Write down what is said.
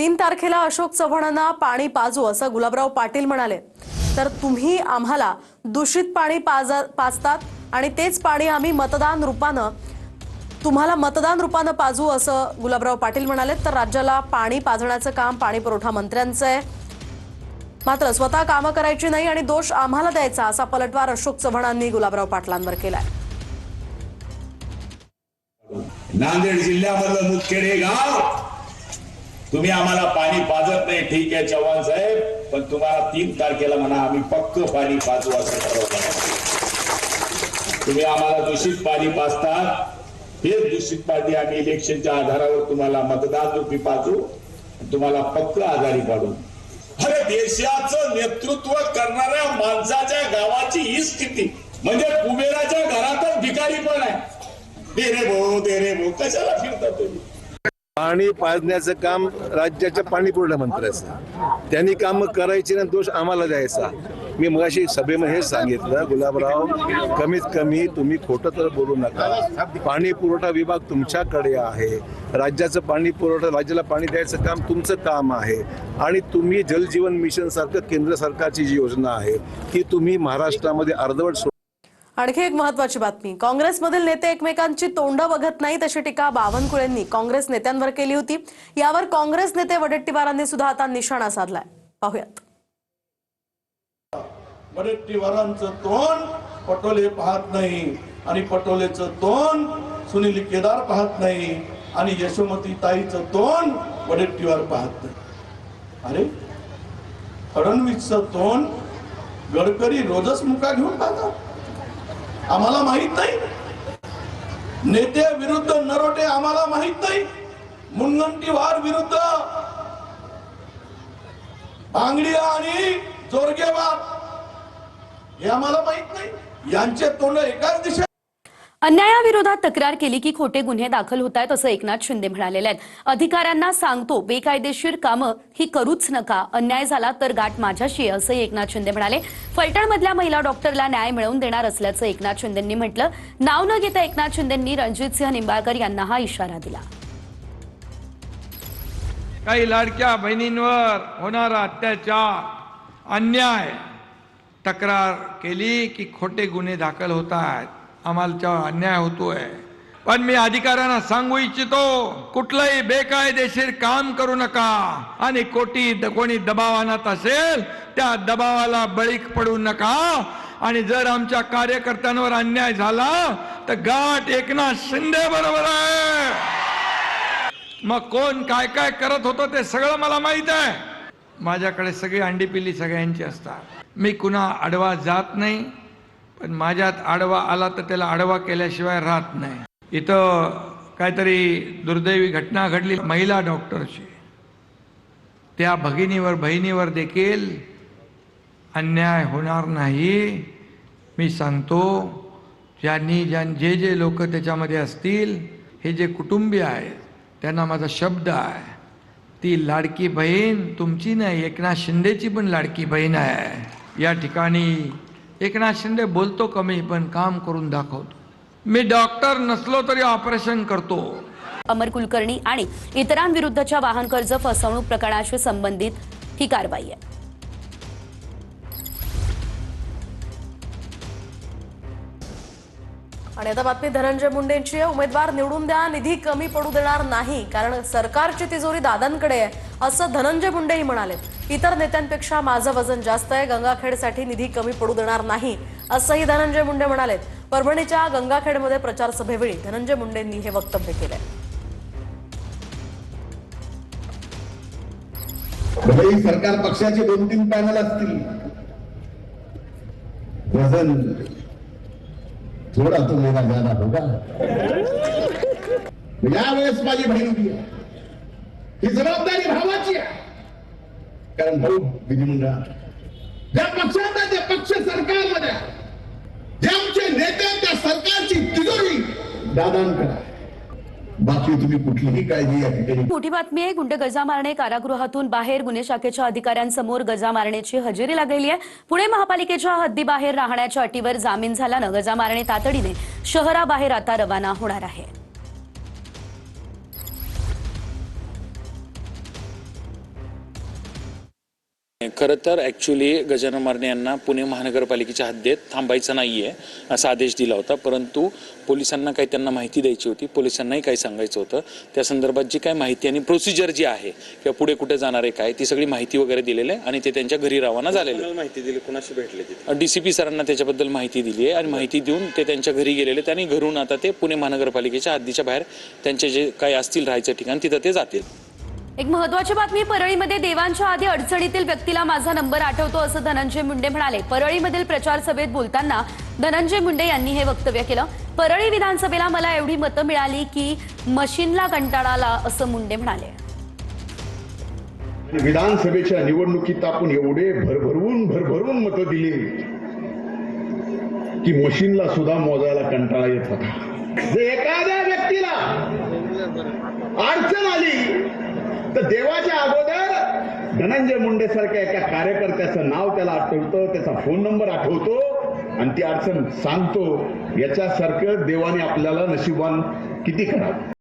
तीन तारखेला अशोक चव्हाणांना पाणी पाजू असं गुलाबराव पाटील म्हणाले. तर तुम्ही आम्हाला दूषित पाणी पाज पाजतात आणि तेच पाणी आम्ही मतदान रूपानं तुम्हाला मतदान रूपानं पाजू असं गुलाबराव पाटील म्हणाले. तर राज्याला पाणी पाजण्याचं काम पाणी पुरवठा मंत्र्यांचं आहे. मात्र स्वतः कामं करायची नाही आणि दोष आम्हाला द्यायचा असा पलटवार अशोक चव्हाणांनी गुलाबराव पाटलांवर केलाय. नांदेड जिल्ह्यामधलं मुदखेड हे गाव तुम्ही आम्हाला पाणी पाजत नाही ठीक आहे चव्हाण साहेब पण तुम्हाला तीन तारखेला म्हणा आम्ही पक्क पाणी पाजू असं ठरवलं. तुम्ही आम्हाला दूषित पाणी पाजता हेच दूषित पाणी आम्ही इलेक्शनच्या आधारावर तुम्हाला मतदान रूपी पाजू तुम्हाला पक्क आजारी पाडू अरे देशाचं नेतृत्व करणाऱ्या माणसाच्या गावाची ही स्थिती म्हणजे कुबेराच्या घरातच भिकारी पण आहे. दे रे भो दे रे भो कशाला फिरता तुम्ही? पाणी पाजण्याचं काम राज्याच्या पाणी पुरवठा मंत्र्याचं त्यांनी काम करायची ना दोष आम्हाला द्यायचा. मी मगाशी सभेमध्ये हेच सांगितलं गुलाबराव कमीत कमी तुम्ही खोटं तर बोलू नका. पाणी पुरवठा विभाग तुमच्याकडे आहे. राज्याचं पाणी पुरवठा राज्याला पाणी द्यायचं काम तुमचं काम आहे. आणि तुम्ही जलजीवन मिशन सारखं केंद्र सरकारची जी योजना आहे ती तुम्ही महाराष्ट्रामध्ये अर्धवट आणखी एक महत्वाची बातमी. काँग्रेसमधील नेते एकमेकांची तोंड बघत नाही तशी टीका बावनकुळेंनी काँग्रेस नेत्यांवर केली होती. यावर काँग्रेस नेते वडेट्टीवारांनी सुद्धा आता निशाणा साधलाय. पाहुयात. वडेट्टीवारांचं तोंड पटोले पाहत नाही आणि पटोलेचं तोंड सुनील केदार पाहत नाही आणि यशोमती ताईचं तोंड वडेट्टीवार पाहत नाही. अरे फडणवीसचं तोंड गडकरी रोजच मुका घेऊन पाहतात. आम्हाला माहीत नाही. नेते विरुद्ध नरोटे आम्हाला माहीत नाही. मुनगंटीवार विरुद्ध बांगडिया आणि जोरगेवार हे आम्हाला माहीत नाही. यांचे तोंड एकाच दिशेत अन्यायाविरोधात तक्रार केली की खोटे गुन्हे दाखल होत आहेत असं एकनाथ शिंदे म्हणालेले आहेत. अधिकाऱ्यांना सांगतो बेकायदेशीर कामं ही करूच नका. अन्याय झाला तर गाठ माझ्याशी असं एकनाथ शिंदे म्हणाले. फलटणमधल्या महिला डॉक्टरला न्याय मिळवून देणार असल्याचं एकनाथ शिंदेंनी म्हटलं. नाव न घेता एकनाथ शिंदेंनी रणजितसिंह निंबाळकर यांना हा इशारा दिला. काही लाडक्या बहिणींवर होणारा अत्याचार अन्याय तक्रार केली की खोटे गुन्हे दाखल होत आहेत. आम्हाला अन्याय होतोय. पण मी अधिकाऱ्यांना सांगू इच्छितो कुठलंही बेकायदेशीर काम करू नका. आणि कोटी कोणी दबाव आणत असेल त्या दबावाला बळी पडू नका. आणि जर आमच्या कार्यकर्त्यांवर अन्याय झाला तर गाठ एकनाथ शिंदे बरोबर आहे. मग कोण काय काय करत होतं ते सगळं मला माहीत आहे. माझ्याकडे सगळी अंडी पिल्ली सगळ्यांची असतात. मी कुणा आडवा जात नाही. पण माझ्यात आडवा आला तर त्याला आडवा केल्याशिवाय राहत नाही. इथं काहीतरी दुर्दैवी घटना घडली महिला डॉक्टरची. त्या भगिनीवर बहिणीवर देखील अन्याय होणार नाही. मी सांगतो ज्यांनी ज्यां जे जे लोक त्याच्यामध्ये असतील हे जे कुटुंबीय आहेत त्यांना माझा शब्द आहे. ती लाडकी बहीण तुमची नाही एकनाथ शिंदेची पण लाडकी बहीण आहे. या ठिकाणी एकनाथ शिंदे बोलतो कमी पण काम करून दाखवतो. मी डॉक्टर नसलो तरी ऑपरेशन करतो. अमर कुलकर्णी आणि इतरांविरुद्धच्या वाहन कर्ज फसवणूक प्रकरणाशी संबंधित ही कारवाई आहे. आणि आता बातमी धनंजय मुंडेंची आहे. उमेदवार निवडून द्या निधी कमी पडू देणार नाही कारण सरकारची तिजोरी दादांकडे आहे असं धनंजय मुंडेही म्हणाले. इतर नेत्यांपेक्षा माझं वजन जास्त आहे गंगाखेडसाठी निधी कमी पडू देणार नाही असंही धनंजय मुंडे म्हणालेत. परभणीच्या गंगाखेडमध्ये प्रचार सभेवेळी धनंजय मुंडेंनी हे वक्तव्य केलंय. म्हणजे सरकार पक्षाचे दोन तीन पॅनल असतील. वजन थोडा तो मेरा ज्यादा होगा यावेळेस माझी बहीण ही जबाबदारी भावाची आहे. कारण भाऊ विधिमंडळ. ज्या पक्षाचा जे पक्ष सरकारमध्ये जे आमचे नेते त्या सरकारची तिजोरी दादांकडे आहे. बाकी तुम्ही कुठलीही काळजी या ठिकाणी मोठी बातमी आहे गुंड गजा मारणे कारागृहातून बाहेर गुन्हे शाखेच्या अधिकाऱ्यांसमोर गजा मारण्याची हजेरी लागलेली आहे. पुणे महापालिकेच्या हद्दीबाहेर राहण्याच्या अटीवर जामीन झाल्यानं गजा मारणे तातडीने. शहराबाहेर आता रवाना होणार आहे. खरं तर ॲक्च्युली गजानन मारणे यांना पुणे महानगरपालिकेच्या हद्दीत थांबायचं नाही आहे असा आदेश दिला होता. परंतु पोलिसांना काही त्यांना माहिती द्यायची होती. पोलिसांनाही काही सांगायचं होतं. त्या संदर्भात जी काय माहिती आणि प्रोसिजर जी आहे किंवा पुढे कुठे जाणार आहे काय ती सगळी माहिती वगैरे दिलेली आहे आणि ते त्यांच्या घरी रवाना झालेले. माहिती दिली? कुणाशी भेटले डी सी पी सरांना त्याच्याबद्दल माहिती दिली आहे आणि माहिती देऊन ते त्यांच्या घरी गेलेले त्यांनी घरून आता ते पुणे महानगरपालिकेच्या हद्दीच्या बाहेर त्यांचे जे काही असतील राहायचं ठिकाण तिथं ते जातील. एक महत्वाची बातमी परळीमध्ये देवांच्या आधी अडचणीतील व्यक्तीला माझा नंबर आठवतो असं धनंजय मुंडे म्हणाले. परळीमधील प्रचार सभेत बोलताना धनंजय मुंडे यांनी हे वक्तव्य केलं. परळी विधानसभेला मला एवढी मतं मिळाली की मशीनला कंटाळा आला असं मुंडे म्हणाले. विधानसभेच्या निवडणुकीत आपण एवढे भरभरून भरभरून मतं दिली की मशीनला सुद्धा मोजायला कंटाळा येत होता. एखाद्या व्यक्तीला अडचण आली तर देवाच्या अगोदर धनंजय मुंडे सारख्या एका कार्यकर्त्याचं नाव त्याला आठवतं त्याचा फोन नंबर आठवतो आणि ती अडचण सांगतो. याच्यासारखं देवाने आपल्याला नशिबान किती करावं?